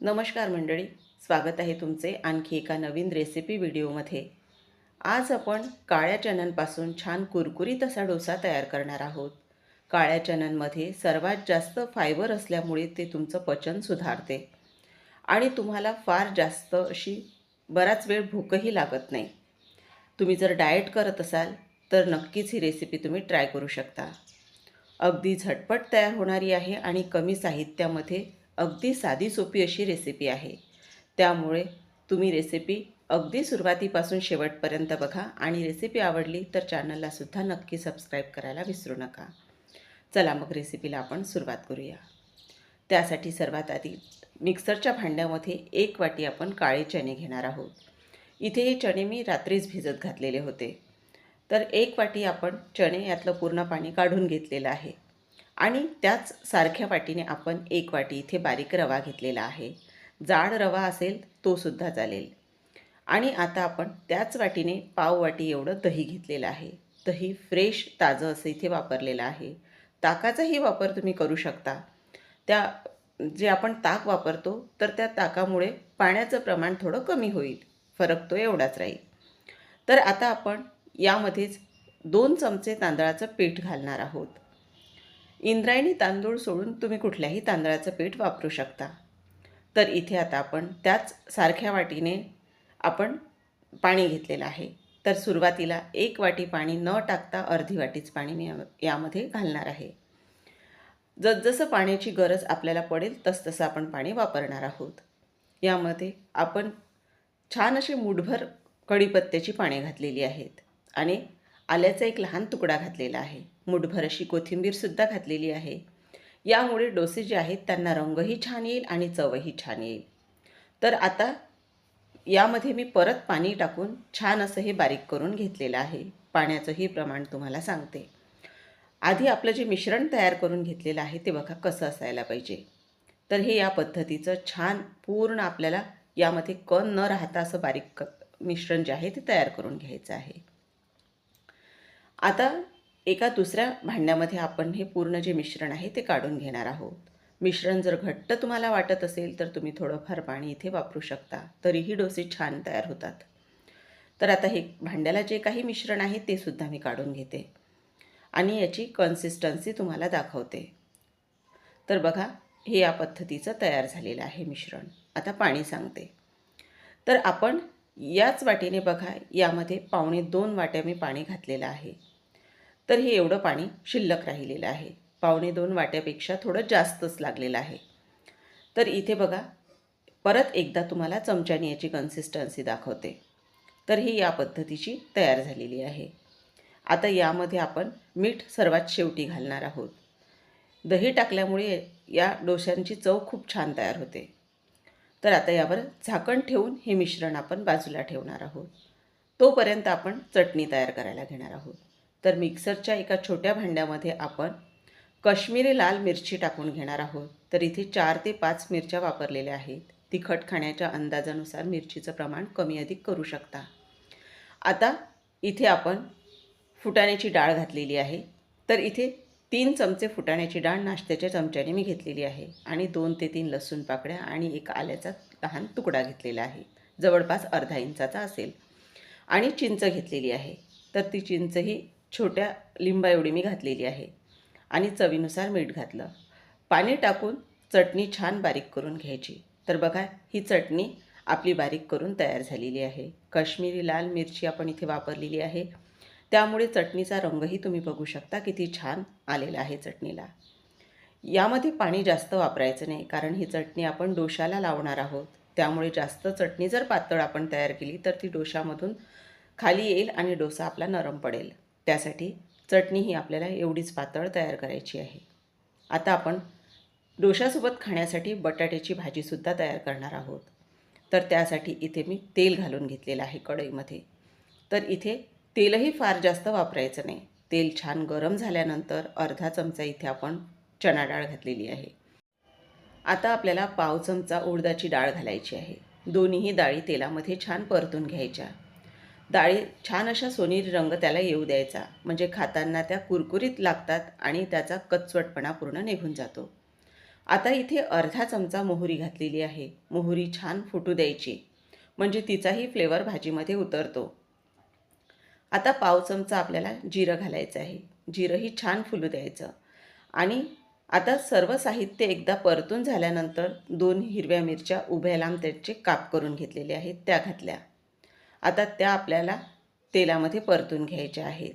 नमस्कार मंडळी स्वागत आहे तुमचे आणखी एका नवीन रेसिपी व्हिडिओमध्ये. आज आपण काळ्या चण्यांपासून छान कुरकुरीत असा डोसा तयार करणार आहोत. काळ्या चण्यांमध्ये सर्वात जास्त फायबर असल्यामुळे ते तुमचं पचन सुधारते. आणि तुम्हाला फार जास्त अशी बराच वेळ भूकही लागत नाही. तुम्ही जर डाएट करत असाल तर नक्कीच ही रेसिपी तुम्ही ट्राय करू शकता. अगदी झटपट तयार होणारी आहे आणि कमी साहित्यामध्ये अगदी साधी सोपी अशी रेसिपी आहे. त्यामुळे तुम्ही रेसिपी अगदी सुरुवातीपासून शेवटपर्यंत बघा आणि रेसिपी आवडली तर चॅनललासुद्धा नक्की सबस्क्राईब करायला विसरू नका. चला मग रेसिपीला आपण सुरुवात करूया. त्यासाठी सर्वात आधी मिक्सरच्या भांड्यामध्ये एक वाटी आपण काळे चणे घेणार आहोत. इथे हे चणे मी रात्रीच भिजत घातलेले होते. तर एक वाटी आपण चणे यातलं पूर्ण पाणी काढून घेतलेलं आहे. आणि त्याच सारख्या वाटीने आपण एक वाटी इथे बारीक रवा घेतलेला आहे. जाड रवा असेल तोसुद्धा चालेल. आणि आता आपण त्याच वाटीने पाव वाटी एवढं दही घेतलेलं आहे. दही फ्रेश ताजं असं इथे वापरलेलं आहे. ताकाचाही वापर तुम्ही करू शकता. त्या जे आपण ताक वापरतो तर त्या ताकामुळे पाण्याचं प्रमाण थोडं कमी होईल. फरक तो एवढाच राहील. तर आता आपण यामध्येच दोन चमचे तांदळाचं पीठ घालणार आहोत. इंद्रायणी तांदूळ सोडून तुम्ही कुठल्याही तांदळाचं पीठ वापरू शकता. तर इथे आता आपण त्याच सारख्या वाटीने आपण पाणी घेतलेलं आहे. तर सुरुवातीला एक वाटी पाणी न टाकता अर्धी वाटीच पाणी मी यामध्ये घालणार आहे. जसजसं पाण्याची गरज आपल्याला पडेल तसतसं आपण पाणी वापरणार आहोत. यामध्ये आपण छान अशी मुठभर कढीपत्त्याची पाने घातलेली आहेत. आणि आल्याचा एक लहान तुकडा घातलेला आहे. मुठभर अशी कोथिंबीरसुद्धा घातलेली आहे. यामुळे डोसे जे आहेत त्यांना रंगही छान येईल आणि चवही छान येईल. तर आता यामध्ये मी परत पाणी टाकून छान असं हे बारीक करून घेतलेलं आहे. पाण्याचंही प्रमाण तुम्हाला सांगते. आधी आपलं जे मिश्रण तयार करून घेतलेलं आहे ते बघा कसं असायला पाहिजे. तर हे या पद्धतीचं छान पूर्ण आपल्याला यामध्ये कण न राहता असं बारीक क मिश्रण जे आहे ते तयार करून घ्यायचं आहे. आता एका दुसऱ्या भांड्यामध्ये आपण हे पूर्ण जे मिश्रण आहे ते काढून घेणार आहोत. मिश्रण जर घट्ट तुम्हाला वाटत असेल तर तुम्ही थोडंफार पाणी इथे वापरू शकता. तरीही डोसे छान तयार होतात. तर आता हे भांड्याला जे काही मिश्रण आहे ते सुद्धा मी काढून घेते. आणि याची कन्सिस्टन्सी तुम्हाला दाखवते. तर बघा हे या पद्धतीचं तयार झालेलं आहे मिश्रण. आता पाणी सांगते. तर आपण याच वाटीने बघा यामध्ये पावणे दोन वाट्या मी पाणी घातलेलं आहे. तर हे एवढं पाणी शिल्लक राहिलेलं आहे. पावणे दोन वाट्यापेक्षा थोडं जास्तच लागलेलं आहे. तर इथे बघा परत एकदा तुम्हाला चमच्याने याची कन्सिस्टन्सी दाखवते. तर ही या पद्धतीची तयार झालेली आहे. आता यामध्ये आपण मीठ सर्वात शेवटी घालणार आहोत. दही टाकल्यामुळे या डोश्यांची चव खूप छान तयार होते. तर आता यावर झाकण ठेवून हे मिश्रण आपण बाजूला ठेवणार आहोत. तोपर्यंत आपण चटणी तयार करायला घेणार आहोत. तर मिक्सरच्या एका छोट्या भांड्यामध्ये आपण कश्मीरी लाल मिरची टाकून घेणार आहोत. तर इथे चार ते पाच मिरच्या वापरलेल्या आहेत. तिखट खाण्याच्या अंदाजानुसार मिरचीचं प्रमाण कमी अधिक करू शकता. आता इथे आपण फुटाण्याची डाळ घातलेली आहे. तर इथे तीन चमचे फुटाण्याची डाळ नाश्त्याच्या चमच्याने मी घेतलेली आहे आणि दोन ते तीन लसूण पाकळ्या आणि एक आल्याचा लहान तुकडा घेतलेला आहे. जवळपास अर्धा इंचाचा असेल. आणि चिंच घेतलेली आहे. तर ती चिंच ही छोट्या लिंबा एवढी मी घातलेली आहे. आणि चवीनुसार मीठ घातलं. पाणी टाकून चटणी छान बारीक करून घ्यायची. तर बघा ही चटणी आपली बारीक करून तयार झालेली आहे. काश्मीरी लाल मिरची आपण इथे वापरलेली आहे. त्यामुळे चटणीचा रंगही तुम्ही बघू शकता किती छान आलेला आहे चटणीला. यामध्ये पाणी जास्त वापरायचं नाही कारण ही चटणी आपण डोशाला लावणार आहोत. त्यामुळे जास्त चटणी जर पातळ आपण तयार केली तर ती डोशामधून खाली येईल आणि डोसा आपला नरम पडेल. त्यासाठी चटणी ही आपल्याला एवढीच पातळ तयार करायची आहे. आता आपण डोशासोबत खाण्यासाठी बटाट्याची भाजीसुद्धा तयार करणार आहोत. तर त्यासाठी इथे मी तेल घालून घेतलेलं आहे कढईमध्ये. तर इथे तेलही फार जास्त वापरायचं नाही. तेल छान गरम झाल्यानंतर अर्धा चमचा इथे आपण चणा डाळ घातलेली आहे. आता आपल्याला पाव चमचा उडदाची डाळ घालायची आहे. दोन्हीही डाळी तेलामध्ये छान परतून घ्यायच्या. डाळी छान अशा सोनेरी रंग त्याला येऊ द्यायचा. म्हणजे खाताना त्या कुरकुरीत लागतात आणि त्याचा कचवटपणा पूर्ण निघून जातो. आता इथे अर्धा चमचा मोहरी घातलेली आहे. मोहरी छान फुटू द्यायची. म्हणजे तिचाही फ्लेवर भाजीमध्ये उतरतो. आता पाव चमचा आपल्याला जिरं घालायचं आहे. जिरंही छान फुलू द्यायचं. आणि आता सर्व साहित्य एकदा परतून झाल्यानंतर दोन हिरव्या मिरच्या उभ्या लांब त्याचे काप करून घेतलेले आहेत. त्या घातल्या. आता त्या आपल्याला तेलामध्ये परतून घ्यायच्या आहेत.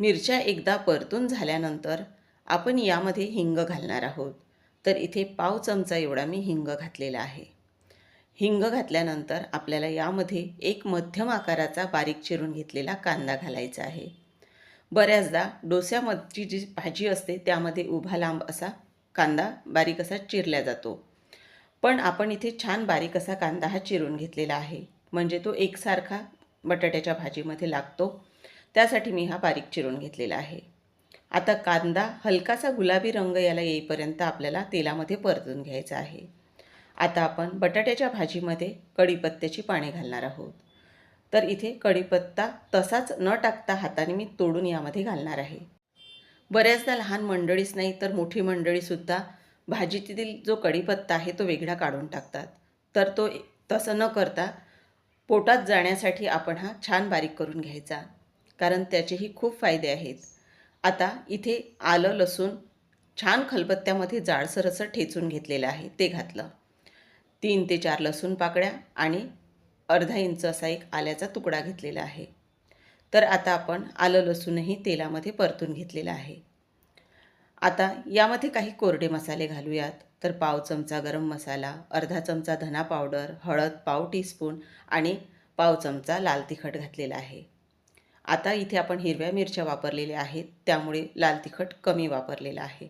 मिरच्या एकदा परतून झाल्यानंतर आपण यामध्ये हिंग घालणार आहोत. तर इथे पाव चमचा एवढा मी हिंग घातलेला आहे. हिंग घातल्यानंतर आपल्याला यामध्ये एक मध्यम आकाराचा बारीक चिरून घेतलेला कांदा घालायचा आहे. बऱ्याचदा डोस्यामधची जी भाजी असते त्यामध्ये उभा लांब असा कांदा बारीक असा चिरला जातो. पण आपण इथे छान बारीक असा कांदा हा चिरून घेतलेला आहे. म्हणजे तो एकसारखा बटाट्याच्या भाजीमध्ये लागतो. त्यासाठी मी हा बारीक चिरून घेतलेला आहे. आता कांदा हलकासा गुलाबी रंग याला येईपर्यंत आपल्याला तेलामध्ये परतून घ्यायचा आहे. आता आपण बटाट्याच्या भाजीमध्ये कढीपत्त्याची पाने घालणार आहोत. तर इथे कढीपत्ता तसाच न टाकता हाताने मी तोडून यामध्ये घालणार आहे. बऱ्याचदा लहान मंडळीच नाही तर मोठी मंडळीसुद्धा भाजीतील जो कढीपत्ता आहे तो वेगळा काढून टाकतात. तर तो तसं न करता पोटात जाण्यासाठी आपण हा छान बारीक करून घ्यायचा कारण त्याचेही खूप फायदे आहेत. आता इथे आलं लसूण छान खलबत्त्यामध्ये जाडसर असं ठेचून घेतलेलं आहे ते घातलं. तीन ते चार लसूण पाकळ्या आणि अर्धा इंच असा एक आल्याचा तुकडा घेतलेला आहे. तर आता आपण आलं लसूणही तेलामध्ये परतून घेतलेलं आहे. आता यामध्ये काही कोरडे मसाले घालूयात. तर पाव चमचा गरम मसाला अर्धा चमचा धना पावडर हळद पाव टीस्पून आणि पाव चमचा लाल तिखट घातलेला आहे. आता इथे आपण हिरव्या मिरच्या वापरलेल्या आहेत त्यामुळे लाल तिखट कमी वापरलेला आहे.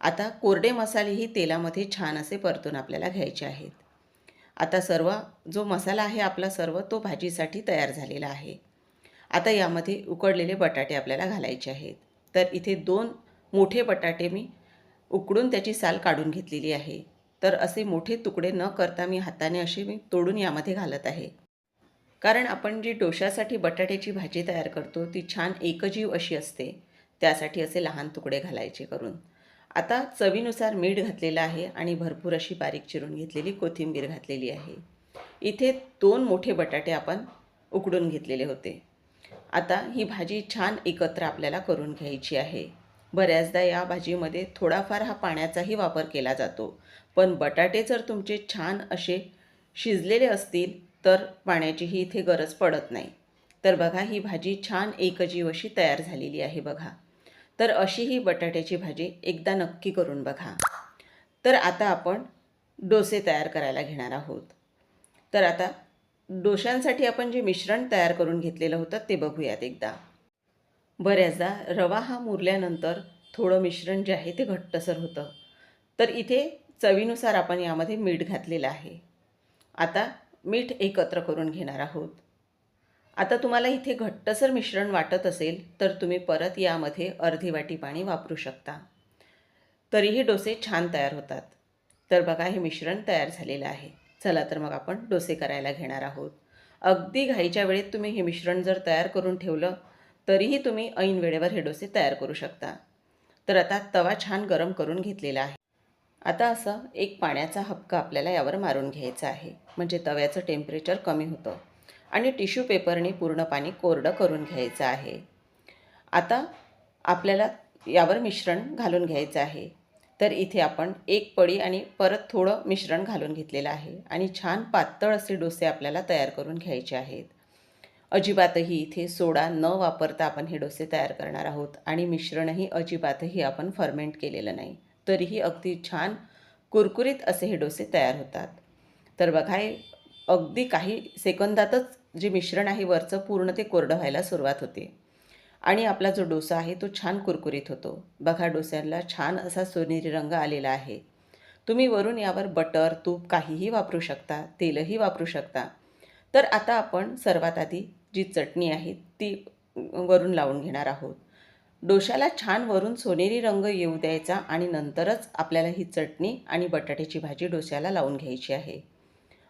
आता कोरडे मसालेही तेलामध्ये छान असे परतून आपल्याला घ्यायचे आहेत. आता सर्व जो मसाला आहे आपला सर्व तो भाजीसाठी तयार झालेला आहे. आता यामध्ये उकडलेले बटाटे आपल्याला घालायचे आहेत. तर इथे दोन मोठे बटाटे मी उकडून त्याची साल काढून घेतलेली आहे. तर असे मोठे तुकडे न करता मी हाताने असे मी तोडून यामध्ये घालत आहे. कारण आपण जी डोशासाठी बटाट्याची भाजी तयार करतो ती छान एकजीव अशी असते. त्यासाठी असे लहान तुकडे घालायचे करून. आता चवीनुसार मीठ घातलेलं आहे आणि भरपूर अशी बारीक चिरून घेतलेली कोथिंबीर घातलेली आहे. इथे दोन मोठे बटाटे आपण उकडून घेतलेले होते. आता ही भाजी छान एकत्र आपल्याला करून घ्यायची आहे. बऱ्याचदा या भाजीमध्ये थोडाफार हा पाण्याचाही वापर केला जातो. पण बटाटे जर तुमचे छान असे शिजलेले असतील तर पाण्याचीही इथे गरज पडत नाही. तर बघा ही भाजी छान एकजीव अशी तयार झालेली आहे बघा. तर अशी ही बटाट्याची भाजी एकदा नक्की करून बघा. तर आता आपण डोसे तयार करायला घेणार आहोत. तर आता डोशांसाठी आपण जे मिश्रण तयार करून घेतलेलं होतं ते बघूयात एकदा. बऱ्याचदा रवा हा मुरल्यानंतर थोडं मिश्रण जे आहे ते घट्टसर होतं. तर इथे चवीनुसार आपण यामध्ये मीठ घातलेलं आहे. आता मीठ एकत्र करून घेणार आहोत. आता तुम्हाला इथे घट्टसर मिश्रण वाटत असेल तर तुम्ही परत यामध्ये अर्धी वाटी पाणी वापरू शकता. तरीही डोसे छान तयार होतात. तर बघा हे मिश्रण तयार झालेलं आहे. चला तर मग आपण डोसे करायला घेणार आहोत. अगदी घाईच्या वेळेत तुम्ही हे मिश्रण जर तयार करून ठेवलं तरीही तुम्ही ऐन वेळेवर हे डोसे तयार करू शकता. तर आता तवा छान गरम करून घेतलेला आहे. आता असं एक पाण्याचा हक्का आपल्याला यावर मारून घ्यायचा आहे. म्हणजे तव्याचं टेम्परेचर कमी होतं आणि टिश्यू पेपरने पूर्ण पाणी कोरडं करून घ्यायचं आहे. आता आपल्याला यावर मिश्रण घालून घ्यायचं आहे. तर इथे आपण एक पडी आणि परत थोडं मिश्रण घालून घेतलेलं आहे आणि छान पातळ असे डोसे आपल्याला तयार करून घ्यायचे आहेत. अजिबातही इथे सोडा न वापरता आपण हे डोसे तयार करणार आहोत. आणि मिश्रणही अजिबातही आपण फर्मेंट केलेलं नाही. तरीही अगदी छान कुरकुरीत असे हे डोसे तयार होतात. तर बघा हे अगदी काही सेकंदातच जे मिश्रण आहे वरचं पूर्ण ते कोरडं व्हायला सुरुवात होते. आणि आपला जो डोसा आहे तो छान कुरकुरीत होतो. बघा डोस्याला छान असा सोनेरी रंग आलेला आहे. तुम्ही वरून यावर बटर तूप काहीही वापरू शकता तेलही वापरू शकता. तर आता आपण सर्वात आधी जी चटणी आहे ती वरून लावून घेणार आहोत. डोशाला छान वरून सोनेरी रंग येऊ द्यायचा आणि नंतरच आपल्याला ही चटणी आणि बटाट्याची भाजी डोश्याला लावून घ्यायची आहे.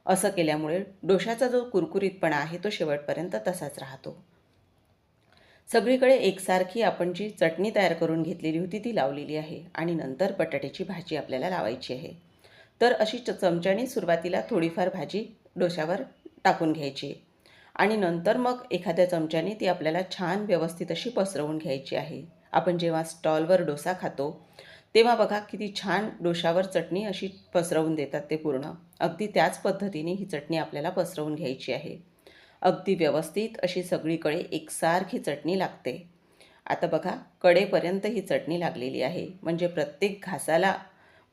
असं केल्यामुळे डोशाचा जो कुरकुरीतपणा आहे तो शेवटपर्यंत तसाच राहतो. सगळीकडे एकसारखी आपण जी चटणी तयार करून घेतलेली होती ती लावलेली आहे आणि नंतर बटाट्याची भाजी आपल्याला लावायची आहे. तर अशी च चमच्याने सुरुवातीला थोडीफार भाजी डोशावर टाकून घ्यायची. आणि नंतर मग एखाद्या चमच्याने ती आपल्याला छान व्यवस्थित अशी पसरवून घ्यायची आहे. आपण जेव्हा स्टॉलवर डोसा खातो तेव्हा बघा किती छान डोशावर चटणी अशी पसरवून देतात ते पूर्ण. अगदी त्याच पद्धतीने ही चटणी आपल्याला पसरवून घ्यायची आहे. अगदी व्यवस्थित अशी सगळीकडे एकसारखी चटणी लागते. आता बघा कडेपर्यंत ही चटणी लागलेली आहे. म्हणजे प्रत्येक घासाला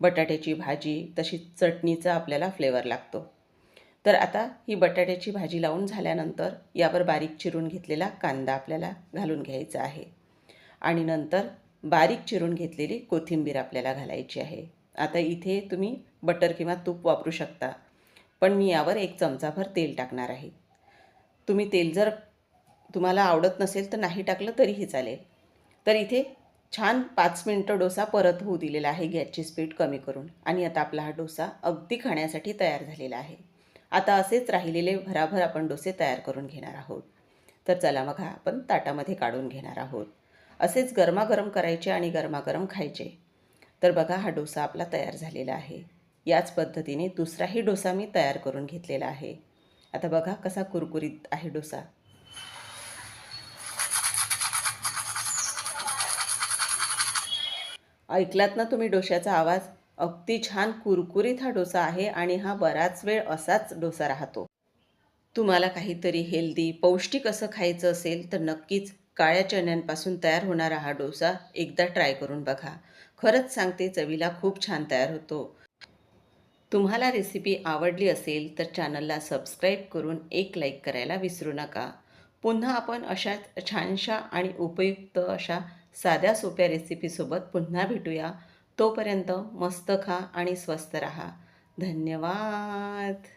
बटाट्याची भाजी तशी चटणीचा आपल्याला फ्लेवर लागतो. तर आता ही बटाट्याची भाजी लावून झाल्यानंतर यावर बारीक चिरून घेतलेला कांदा आपल्याला घालून घ्यायचा आहे. आणि नंतर बारीक चिरून घेतलेली कोथिंबीर आपल्याला घालायची आहे. आता इथे तुम्ही बटर किंवा तूप वापरू शकता पण मी यावर एक चमचाभर तेल टाकणार आहे. तुम्ही तेल जर तुम्हाला आवडत नसेल तर नाही टाकलं तरीही चालेल. तर इथे छान पाच मिनटं डोसा परत होऊ दिलेला आहे गॅसची स्पीड कमी करून. आणि आता आपला हा डोसा अगदी खाण्यासाठी तयार झालेला आहे. आता असेच राहिलेले भराभर आपण डोसे तयार करून घेणार आहोत. तर चला मग आपण ताटामध्ये काढून घेणार आहोत. असेच गरमागरम करायचे आणि गरमागरम खायचे. तर बघा हा डोसा आपला तयार झालेला आहे. याच पद्धतीने दुसराही डोसा मी तयार करून घेतलेला आहे. आता बघा कसा कुरकुरीत आहे डोसा. ऐकलात ना तुम्ही डोश्याचा आवाज? अगदी छान कुरकुरीत हा डोसा आहे आणि हा बराच वेळ असाच डोसा राहतो. तुम्हाला काहीतरी हेल्दी पौष्टिक असं खायचं असेल तर नक्कीच काळ्या चण्यांपासून तयार होणारा हा डोसा एकदा ट्राय करून बघा. खरंच सांगते चवीला खूप छान तयार होतो. तुम्हाला रेसिपी आवडली असेल तर चॅनलला सबस्क्राईब करून एक लाईक करायला विसरू नका. पुन्हा आपण अशाच छानशा आणि उपयुक्त अशा साध्या सोप्या रेसिपीसोबत पुन्हा भेटूया. तोपर्यंत मस्त खा आणि स्वस्त रहा. धन्यवाद.